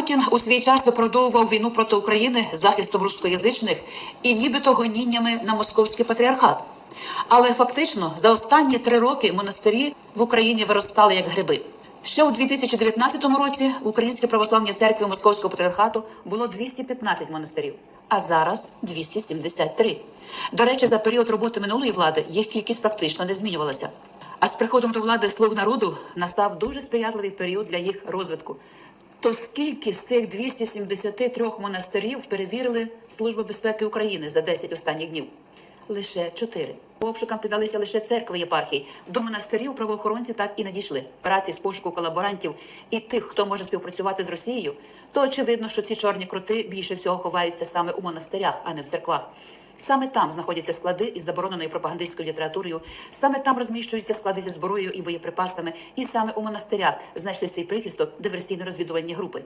Путін у свій час виправдовував війну проти України захистом рускоязичних і нібито гоніннями на московський патріархат. Але фактично за останні три роки монастирі в Україні виростали як гриби. Ще у 2019 році в Українській православній церкві Московського патріархату було 215 монастирів, а зараз 273. До речі, за період роботи минулої влади їх кількість практично не змінювалася. А з приходом до влади слуг народу настав дуже сприятливий період для їх розвитку. То скільки з цих 273 монастирів перевірили Служба безпеки України за 10 останніх днів? Лише чотири. Обшукам піддалися лише церкви єпархій. До монастирів правоохоронці так і надійшли. Операції з пошуку колаборантів і тих, хто може співпрацювати з Росією, то очевидно, що ці чорні крути більше всього ховаються саме у монастирях, а не в церквах. Саме там знаходяться склади із забороненою пропагандистською літературою. Саме там розміщуються склади зі зброєю і боєприпасами. І саме у монастирях знайшли свій прихисток диверсійно-розвідувальні групи.